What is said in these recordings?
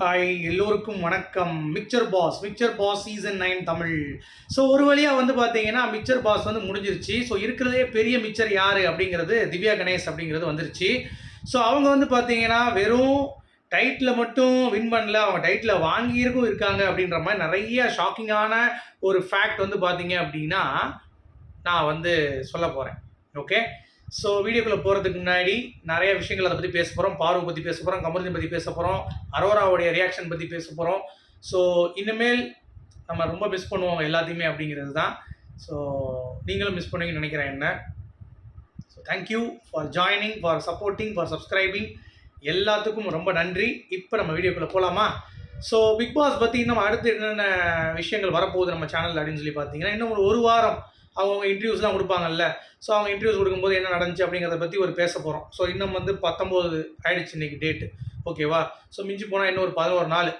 Hi எல்லோருக்கும் வணக்கம். Mixer boss mixer boss season nine Tamil. So ஒரு வழியாக வந்து பார்த்தீங்கன்னா மிக்சர் பாஸ் வந்து முடிஞ்சிருச்சு. ஸோ இருக்கிறதே பெரிய மிக்சர் யார் அப்படிங்கிறது திவ்யா கணேஷ் அப்படிங்கிறது வந்துருச்சு. ஸோ அவங்க வந்து பார்த்தீங்கன்னா வெறும் டைட்டில் மட்டும் வின் பண்ணல. அவங்க டைட்டில் வாங்கியிருக்கும் இருக்காங்க அப்படின்ற மாதிரி நிறைய ஷாக்கிங்கான ஒரு ஃபேக்ட் வந்து பார்த்தீங்க அப்படின்னா நான் வந்து சொல்ல போகிறேன் ஓகே ஸோ வீடியோக்குள்ளே போகிறதுக்கு முன்னாடி நிறைய விஷயங்கள் அதை பற்றி பேச போகிறோம் பார்வை பற்றி பேச போகிறோம் கமருதின் பற்றி பேச போகிறோம் அரோராவுடைய ரியாக்ஷன் பற்றி பேச போகிறோம் ஸோ இனிமேல் நம்ம ரொம்ப மிஸ் பண்ணுவோம் எல்லாத்தையுமே அப்படிங்கிறது தான். ஸோ நீங்களும் மிஸ் பண்ணுவீங்கன்னு நினைக்கிறேன் என்ன. So thank you for joining for supporting for subscribing எல்லாத்துக்கும் ரொம்ப நன்றி. இப்போ நம்ம வீடியோக்குள்ளே போகலாமா ஸோ பிக் பாஸ் பற்றி இன்னும் அடுத்து என்னென்ன விஷயங்கள் வரப்போகுது நம்ம சேனல் அப்படின்னு சொல்லி பார்த்தீங்கன்னா இன்னும் ஒரு ஒரு வாரம் அவங்கவுங்க இன்டர்வியூஸ்லாம் கொடுப்பாங்கல்ல. ஸோ அவங்க இன்டர்வியூஸ் கொடுக்கும்போது என்ன நடந்துச்சு அப்படிங்கிறத பற்றி ஒரு பேச போகிறோம் ஸோ இன்னும் வந்து பத்தொம்போது ஆயிடுச்சு இன்னைக்கு டேட்டு ஓகேவா ஸோ மிஞ்சி போனால் இன்னும் ஒரு பதினோரு நாள்.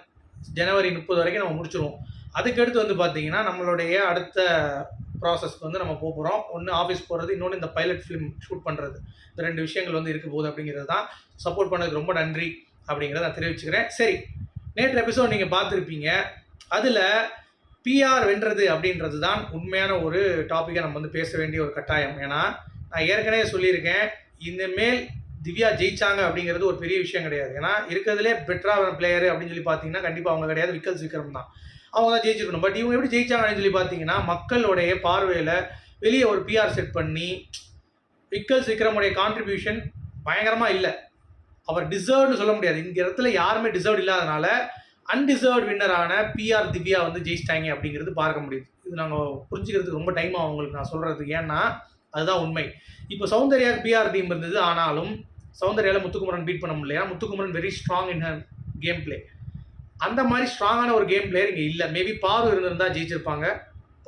ஜனவரி முப்பது வரைக்கும் நம்ம முடிச்சிருவோம். அதுக்கடுத்து வந்து பார்த்தீங்கன்னா நம்மளுடைய அடுத்த ப்ராசஸ்க்கு வந்து நம்ம போக போகிறோம் ஒன்று ஆஃபீஸ் போகிறது இன்னொன்று இந்த பைலட் ஃபிலிம் ஷூட் பண்ணுறது இந்த ரெண்டு விஷயங்கள் வந்து இருக்க போகுது அப்படிங்கிறது தான். சப்போர்ட் பண்ணதுக்கு ரொம்ப நன்றி அப்படிங்கிறத நான் தெரிவிச்சுக்கிறேன். சரி நேற்று எபிசோட் நீங்கள் பார்த்துருப்பீங்க. அதில் பிஆர் வென்றது அப்படின்றது தான் உண்மையான ஒரு டாப்பிக்கை நம்ம வந்து பேச வேண்டிய ஒரு கட்டாயம். ஏன்னா நான் ஏற்கனவே சொல்லியிருக்கேன் இனிமேல் திவ்யா ஜெயிச்சாங்க அப்படிங்கிறது ஒரு பெரிய விஷயம் கிடையாது. ஏன்னா இருக்கிறதுலே பெட்டரான பிளேயர் அப்படின்னு சொல்லி பார்த்தீங்கன்னா கண்டிப்பாக அவங்க கிடையாது. விக்கல் விக்ரம் தான். அவங்க தான் ஜெயிச்சிருக்கணும். பட் இவங்க எப்படி ஜெயிச்சாங்க அப்படின்னு சொல்லி பார்த்தீங்கன்னா மக்களுடைய பார்வையில் வெளியே ஒரு பிஆர் செட் பண்ணி விக்கல் விக்ரமுடைய கான்ட்ரிபியூஷன் பயங்கரமாக இல்லை. அவர் டிசர்வ்னு சொல்ல முடியாது. இந்த இடத்துல யாருமே டிசர்வ் இல்லாதனால அன்டிசர்வ்ட் வின்னரான பிஆர் திவ்யா வந்து ஜெயிச்சிட்டாங்க அப்படிங்கிறது பார்க்க முடியுது. இது நாங்கள் புரிஞ்சுக்கிறதுக்கு ரொம்ப டைம் ஆகும் உங்களுக்கு நான் சொல்கிறது ஏன்னா அதுதான் உண்மை. இப்போ சௌந்தர்யா பிஆர் டீம் இருந்தது. ஆனாலும் சௌந்தர்யாவில் முத்துக்குமரன் பீட் பண்ண முடியல. ஏன்னா Muthukumaran very strong in her game play அந்த மாதிரி ஸ்ட்ராங்கான ஒரு கேம் பிளேயர் இங்கே இல்லை. மேபி பாரு இருந்திருந்தால் ஜெயிச்சிருப்பாங்க.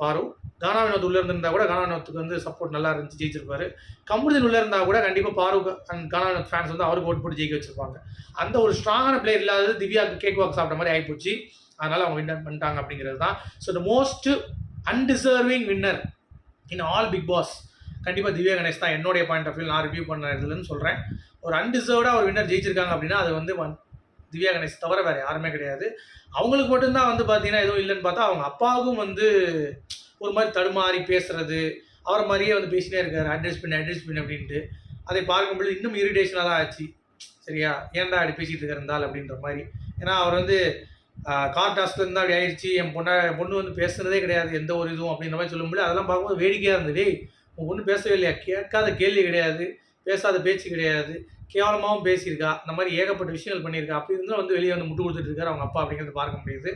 பாரு. கானா வினோத் உள்ளே இருந்திருந்தா கூட கானா வினோத்துக்கு வந்து சப்போர்ட் நல்லா இருந்துச்சு ஜெயிச்சிருப்பாரு. கமுருதன் உள்ள இருந்தால் கூட கண்டிப்பாக பாரு அண்ட் கானா வினோத் ஃபேன்ஸ் வந்து அவருக்கு ஓட்டு போட்டு ஜெயிக்க வச்சிருப்பாங்க. அந்த ஒரு ஸ்ட்ராங்கான பிளேயர் இல்லாதது திவ்யாவுக்கு கேக் வாக் சாப்பிட்ட மாதிரி ஆகிப்போச்சு அதனால் அவங்க வின்னர் பண்ணிட்டாங்க அப்படிங்கிறது தான். So the most undeserving winner in all Bigg Boss கண்டிப்பாக திவ்யா கணேஷ் தான். என்னுடைய பாயிண்ட் ஆஃப் வியூ நான் ரிவ்யூ பண்ண இதுலன்னு சொல்கிறேன் ஒரு அன்டிசர்வ்டாக ஒரு வின்னர் ஜெயிச்சிருக்காங்க அப்படின்னா அது வந்து திவ்யா கணேஷ் தவிர வேறு யாருமே கிடையாது. அவங்களுக்கு மட்டும்தான் வந்து பார்த்தீங்கன்னா எதுவும் இல்லைன்னு பார்த்தா அவங்க அப்பாவுக்கும் வந்து ஒரு மாதிரி தடுமாறி பேசுறது அவரை மாதிரியே வந்து பேசினே இருக்காரு. அட்ரஸ் பண்ணி அட்ரஸ் பண்ணி அப்படின்ட்டு. அதை பார்க்கும்பொழுது இன்னும் இரிட்டேஷனாக தான் ஆச்சு. சரியா? ஏன்டா அப்படி பேசிகிட்டு இருக்கிறந்தால் அப்படின்ற மாதிரி. ஏன்னா அவர் வந்து கார் டாஸ்ல இருந்தால் அப்படி ஆயிடுச்சு என் பொண்ணை பொண்ணு வந்து பேசுகிறதே கிடையாது எந்த ஒரு இதுவும் அப்படின்ற மாதிரி சொல்லும்போது அதெல்லாம் பார்க்கும்போது வேடிக்கையாக இருந்தது. உன் பொண்ணு பேசவே இல்லையா? கேட்காத கேள்வி கிடையாது பேசாத பேச்சு கிடையாது கேவலமாகவும் பேசியிருக்கா இந்த மாதிரி ஏகப்பட்ட விஷயங்கள் பண்ணியிருக்கா. அப்படி இருந்தாலும் வந்து வெளியே வந்து முட்டு கொடுத்துட்டு இருக்காரு அவங்க அப்பா அப்படிங்கிறது பார்க்க முடியுது.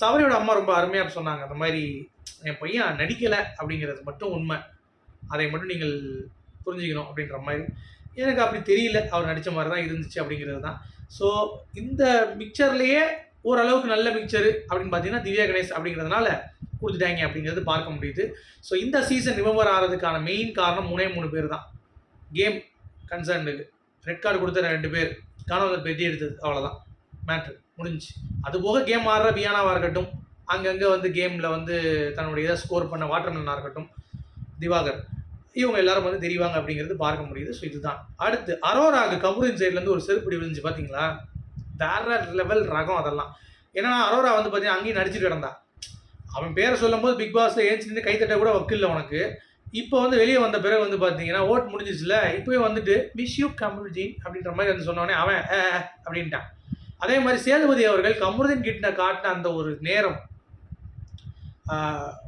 சவரியோட அம்மா ரொம்ப அருமையாக சொன்னாங்க. அந்த மாதிரி என் பையன் நடிக்கலை அப்படிங்கிறது மட்டும் உண்மை. அதை மட்டும் நீங்கள் புரிஞ்சுக்கணும் அப்படின்ற மாதிரி. எனக்கு அப்படி தெரியல. அவர் நடித்த மாதிரி தான் இருந்துச்சு அப்படிங்கிறது தான். ஸோ இந்த மிக்சர்லேயே ஓரளவுக்கு நல்ல மிக்சரு அப்படின்னு பார்த்தீங்கன்னா திவ்யா கணேஷ் அப்படிங்கிறதுனால கொடுத்துட்டாங்க அப்படிங்கிறது பார்க்க முடியுது. ஸோ இந்த சீசன் ரிமெம்பர் ஆகிறதுக்கான மெயின் காரணம் மூணே மூணு பேர் தான். கேம் கன்சர்னுக்கு ரெட் கார்டு கொடுத்த ரெண்டு பேர். காணவதர் பெட்டி எடுத்தது அவ்வளோதான் மேட்ரு முடிஞ்சுச்சு. அது போக கேம் ஆடுற பியானாவாக இருக்கட்டும் அங்கங்கே வந்து கேமில் வந்து தன்னுடைய இதை ஸ்கோர் பண்ண வாட்டர்மேனாக இருக்கட்டும் திவாகர் இவங்க எல்லாரும் வந்து தெரிவாங்க அப்படிங்கிறது பார்க்க முடியுது. ஸோ இதுதான். அடுத்து அரோராக கபூரின் சைட்லேருந்து ஒரு செருப்படி விழுந்துச்சு பார்த்தீங்களா வேற லெவல் ரகம் அதெல்லாம். ஏன்னா அரோரா வந்து பார்த்தீங்கன்னா அங்கேயும் நடிச்சுட்டு கிடந்தா. அவன் பேரை சொல்லும்போது பிக் பாஸில் ஏஞ்சி நின்று கைத்தட்ட கூட வக்கில்ல உனக்கு. இப்போ வந்து வெளியே வந்த பிறகு வந்து பார்த்தீங்கன்னா ஓட் முடிஞ்சிச்சுல இப்போயே வந்துட்டு விஷ் யூ கமருதீன் அப்படின்ற மாதிரி வந்து சொன்னோடனே அவன் அப்படின்ட்டான். அதே மாதிரி சேதுபதி அவர்கள் கமருதீன் கிட்ட காட்டின அந்த ஒரு நேரம்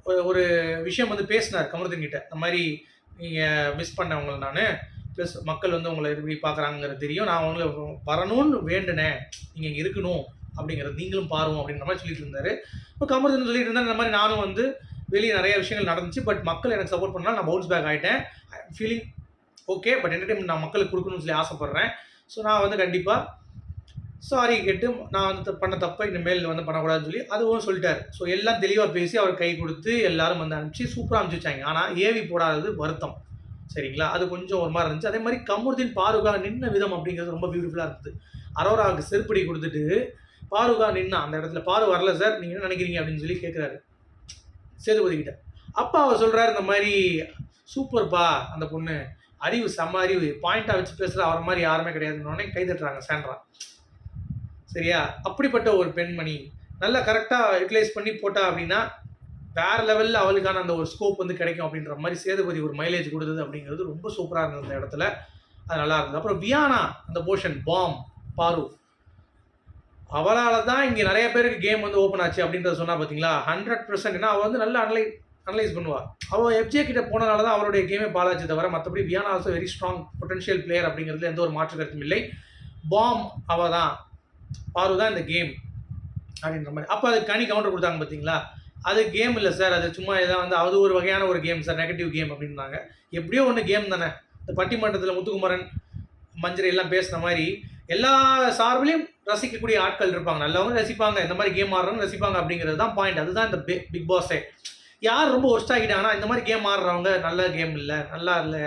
ஒரு- ஒரு விஷயம் வந்து பேசினார் கமருதீன் கிட்ட. இந்த மாதிரி நீங்கள் மிஸ் பண்ணவங்களை நான் ப்ளஸ் மக்கள் வந்து உங்களை எப்படி பார்க்குறாங்கிறது தெரியும். நான் உங்களை வரணும்னு வேண்டினேன். நீங்கள் இங்கே இருக்கணும் அப்படிங்கிறது நீங்களும் பாருவோம் அப்படின்ற மாதிரி சொல்லிட்டு இருந்தார். இப்போ கமருதீன் சொல்லிட்டு இருந்தார் இந்த மாதிரி நானும் வந்து வெளியே நிறைய விஷயங்கள் நடந்துச்சு பட் மக்கள் எனக்கு சப்போர்ட் பண்ணால் நான் பவுன்ஸ் பேக் ஆகிட்டேன் ஃபீலிங் ஓகே பட் என்டர்டைன்மெண்ட் நான் மக்களுக்கு கொடுக்கணும்னு சொல்லி ஆசைப்பட்றேன். ஸோ நான் வந்து கண்டிப்பாக சாரி கேட்டு நான் வந்து பண்ண தப்பை இனிமேல் வந்து பண்ணக்கூடாதுன்னு சொல்லி அதுவும் சொல்லிட்டார். ஸோ எல்லாம் தெளிவாக பேசி அவர் கை கொடுத்து எல்லாரும் வந்து அனுப்பிச்சு சூப்பராக அனுப்பிச்சு வச்சாங்க. ஆனால் ஏவி போடாதது வருத்தம். சரிங்களா? அது கொஞ்சம் ஒரு மாதிரி இருந்துச்சு. அதே மாதிரி கமுருதீன் பாருகா நின்ன விதம் அப்படிங்கிறது ரொம்ப பியூட்டிஃபுல்லாக இருந்தது. அரோராவுக்கு செருப்படி கொடுத்துட்டு பாருகா நின்னா அந்த இடத்துல பாரு வரல சார் நீங்கள் என்ன நினைக்கிறீங்க அப்படின்னு சொல்லி கேட்குறாரு சேதுபதிக்கிட்ட அப்பா அவர் சொல்கிறாரு இந்த மாதிரி சூப்பர்ப்பா அந்த பொண்ணு. அறிவு செம்ம அறிவு பாயிண்டாக வச்சு பேசுகிற அவர் மாதிரி யாருமே கிடையாதுன்னு உடனே கை தட்டுறாங்க சாண்ட்ரா சரியா? அப்படிப்பட்ட ஒரு பெண்மணி. நல்லா கரெக்டாக யூட்டிலைஸ் பண்ணி போட்டா அப்படின்னா வேற லெவலில் அவளுக்கான அந்த ஒரு ஸ்கோப் வந்து கிடைக்கும் அப்படின்ற மாதிரி சேதுபதி ஒரு மைலேஜ் கொடுத்தது அப்படிங்கிறது ரொம்ப சூப்பராக இருந்தது அந்த இடத்துல. அது நல்லா இருந்தது. அப்புறம் வியானா அந்த போர்ஷன் பாம் பாரு. அவளால் தான் இங்கே நிறைய பேருக்கு கேம் வந்து ஓப்பன் ஆச்சு அப்படின்றத சொன்னால் பார்த்தீங்களா ஹண்ட்ரட் பர்சன்ட் ஏன்னா அவள் வந்து நல்லா அனலை அனலைஸ் பண்ணுவா. அவள் எஃப்ஜே கிட்ட போனனால தான் அவருடைய கேமே பாலாச்சு தவிர மற்றபடி Viyana also very strong potential player அப்படிங்கிறதுல எந்த ஒரு மாற்று கருத்தும் இல்லை. பாம் அவள் தான் பாரு தான் இந்த கேம் அப்படின்ற மாதிரி. அப்போ அது கனி கவுண்டர் கொடுத்தாங்க பார்த்தீங்களா அது கேம் இல்லை சார் அது சும்மா இதான் வந்து அது ஒரு வகையான ஒரு கேம் சார் நெகட்டிவ் கேம் அப்படின்னாங்க. எப்படியோ ஒன்று கேம் தானே. இந்த பட்டிமன்றத்தில் முத்துக்குமரன் மஞ்சரி எல்லாம் பேசுன மாதிரி எல்லா சார்பிலையும் ரசிக்கக்கூடிய ஆட்கள் இருப்பாங்க. நல்லவங்க ரசிப்பாங்க. இந்த மாதிரி கேம் ஆடுறவங்க ரசிப்பாங்க அப்படிங்கிறது தான் பாயிண்ட் அதுதான் இந்த பிக் பாஸே யார் ரொம்ப ஒர்ஸ்ட் ஆகிட்டாங்கன்னா இந்த மாதிரி கேம் ஆடுறவங்க நல்ல கேம் இல்லை நல்லா இல்லை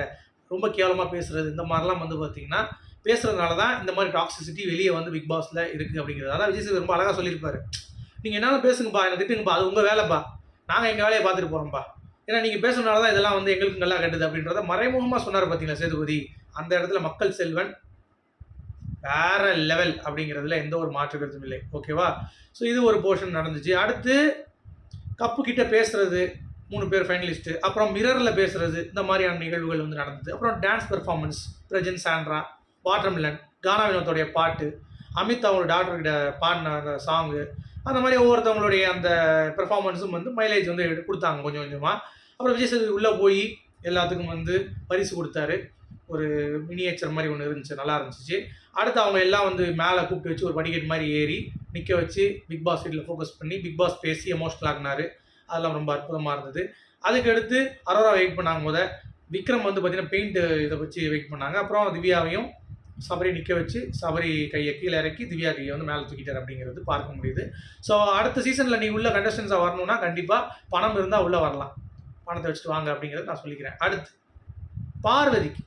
ரொம்ப கேவலமாக பேசுறது இந்த மாதிரிலாம் வந்து பார்த்தீங்கன்னா பேசுறதுனால தான் இந்த மாதிரி டாக்ஸிசிட்டி வெளியே வந்து பிக் பாஸில் இருக்குது அப்படிங்கிறது அதான் விஜய் சேது ரொம்ப அழகாக சொல்லியிருப்பாரு. நீங்கள் என்னால் பேசுங்கப்பா எனக்கு திட்டுங்கப்பா அது உங்கள் வேலைப்பா. நாங்கள் எங்கள் வேலையை பார்த்துட்டு போகிறோம்ப்பா ஏன்னா நீங்கள் பேசுறதுனால தான் இதெல்லாம் வந்து எங்களுக்கு நல்லா கட்டுது அப்படின்றத மறைமுகமாக சொன்னார் பார்த்தீங்களா சேதுபதி. அந்த இடத்துல மக்கள் செல்வன் வேற லெவல் அப்படிங்கிறதுல எந்த ஒரு மாற்று கருத்தும் இல்லை. ஓகேவா ஸோ இது ஒரு போர்ஷன் நடந்துச்சு. அடுத்து கப்பு கிட்ட பேசுறது மூணு பேர் ஃபைனலிஸ்ட்டு அப்புறம் மிரரில் பேசுறது இந்த மாதிரியான நிகழ்வுகள் வந்து நடந்தது. அப்புறம் dance performance Prajin Sandra watermelon Gana வினோத்தோடைய பாட்டு அமித் அவங்க டாக்டர்கிட்ட பாடின அந்த சாங்கு அந்த மாதிரி ஒவ்வொருத்தவங்களுடைய அந்த பெர்ஃபார்மன்ஸும் வந்து மைலேஜ் வந்து எடுத்து கொடுத்தாங்க கொஞ்சம் கொஞ்சமாக அப்புறம் விஜய் சேதுபதி உள்ளே போய் எல்லாத்துக்கும் வந்து பரிசு கொடுத்தாரு. ஒரு மினியேச்சர் மாதிரி ஒன்று இருந்துச்சு நல்லா இருந்துச்சு. அடுத்து அவங்க எல்லாம் வந்து மேலே கூப்பிட்டு வச்சு ஒரு படிக்கட் மாதிரி ஏறி நிற்க வச்சு பிக் பாஸ் வீட்டில் ஃபோக்கஸ் பண்ணி பிக் பாஸ் பேசி எமோஷனல் ஆகினார் அதெல்லாம் ரொம்ப அற்புதமாக இருந்தது. அதுக்கடுத்து அரோரா வெயிட் பண்ணாங்க முத. விக்ரம் வந்து பார்த்தீங்கன்னா பெயிண்ட் இதை வச்சு வெயிட் பண்ணாங்க. அப்புறம் திவ்யாவையும் சபரி நிற்க வச்சு சபரி கையை கீழே இறக்கி திவ்யா கையை வந்து மேலே தூக்கிட்டார் அப்படிங்கிறது பார்க்க முடியுது. ஸோ அடுத்த சீசனில் நீ உள்ள கண்டஸ்டன்ஸாக வரணும்னா கண்டிப்பாக பணம் இருந்தால் உள்ளே வரலாம். பணத்தை வச்சுட்டு வாங்க அப்படிங்கிறத நான் சொல்லிக்கிறேன். அடுத்து பார்வதிக்கு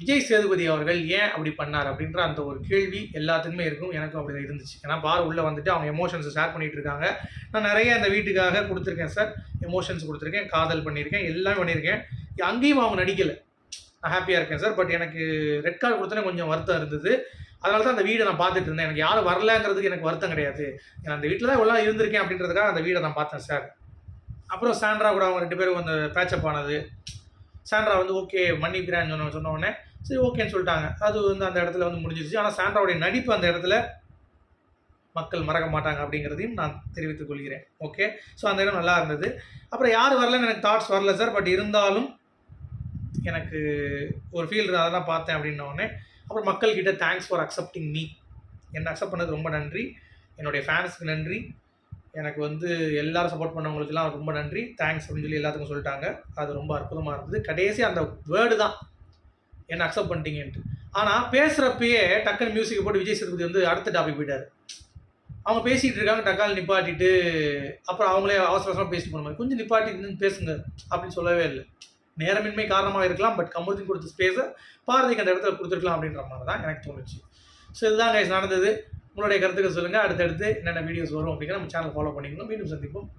விஜய் சேதுபதி அவர்கள் ஏன் அப்படி பண்ணார் அப்படின்ற அந்த ஒரு கேள்வி எல்லாத்துக்குமே இருக்கும். எனக்கும் அப்படி இருந்துச்சு. ஏன்னா பார் உள்ளே வந்துட்டு அவங்க எமோஷன்ஸை ஷேர் பண்ணிட்டு இருக்காங்க. நான் நிறைய அந்த வீட்டுக்காக கொடுத்துருக்கேன் சார் எமோஷன்ஸ் கொடுத்துருக்கேன் காதல் பண்ணியிருக்கேன் எல்லாமே பண்ணியிருக்கேன். அங்கேயும் அவங்க நடிக்கலை. நான் ஹாப்பியாக இருக்கேன் சார். பட் எனக்கு ரெட் கார்டு கொடுத்தோன்னே கொஞ்சம் வருத்தம் இருந்தது. அதனால தான் அந்த வீடை நான் பார்த்துட்டு இருந்தேன். எனக்கு யாரும் வரலங்கிறதுக்கு எனக்கு வருத்தம் கிடையாது. நான் அந்த வீட்டில் தான் எல்லாம் இருந்திருக்கேன் அப்படின்றதுக்காக அந்த வீடை நான் பார்த்தேன் சார். அப்புறம் சாண்ட்ரா கூட அவங்க ரெண்டு பேரும் அந்த பேச்சப் ஆனது. சாண்ட்ரா வந்து ஓகே மன்னிக்கிறேன்னு சொன்ன சொன்ன உடனே சரி ஓகேன்னு சொல்லிட்டாங்க. அது வந்து அந்த இடத்துல வந்து முடிஞ்சிருச்சு. ஆனால் சாண்ட்ராவுடைய நடிப்பு அந்த இடத்துல மக்கள் மறக்க மாட்டாங்க அப்படிங்கிறதையும் நான் தெரிவித்துக் கொள்கிறேன். ஓகே ஸோ அந்த இடம் நல்லா இருந்தது. அப்புறம் யார் வரலன்னு எனக்கு தாட்ஸ் வரல சார். பட் இருந்தாலும் எனக்கு ஒரு ஃபீல் அதை தான் பார்த்தேன் அப்படின்னோடனே அப்புறம் மக்கள்கிட்ட தேங்க்ஸ் ஃபார் அக்செப்டிங் மீ என்னை அக்செப்ட் பண்ணது ரொம்ப நன்றி. என்னுடைய ஃபேன்ஸுக்கு நன்றி. எனக்கு வந்து எல்லாரும் சப்போர்ட் பண்ணவங்களுக்குலாம் ரொம்ப நன்றி. தேங்க்ஸ் அப்படின்னு சொல்லி எல்லாத்துக்கும் சொல்லிட்டாங்க. அது ரொம்ப அற்புதமாக இருந்தது. கடைசி அந்த வேர்டு தான். என்னை அக்செப்ட் பண்ணிட்டீங்கன்ட்டு. ஆனால் பேசுகிறப்பயே டக்குன்னு மியூசிக்கை போட்டு விஜய் சேதுபதி வந்து அடுத்த டாபிக் போயிட்டார். அவங்க பேசிகிட்டு இருக்காங்க டக்கால் நிப்பாட்டிட்டு அப்புறம் அவங்களே அவசர அவசரமாக பேசிட்டு போன மாதிரி. கொஞ்சம் நிப்பாட்டி நின்று பேசுங்க அப்படின்னு சொல்லவே இல்லை. நேரமின்மை காரணமாக இருக்கலாம் பட் கமருதீன் கொடுத்த ஸ்பேஸை பாரதி அந்த இடத்துல கொடுத்துருக்கலாம் அப்படின்ற மாதிரி தான் எனக்கு தோணுச்சு. ஸோ இதுதான் கைஸ் நடந்தது. உங்களுடைய கருத்துக்கள் சொல்லுங்கள் அடுத்தடுத்து என்னென்ன வீடியோஸ் வரும் அப்படிங்கிற நம்ம சேனல் ஃபாலோ பண்ணிக்கணும். மீண்டும் சந்திப்போம்.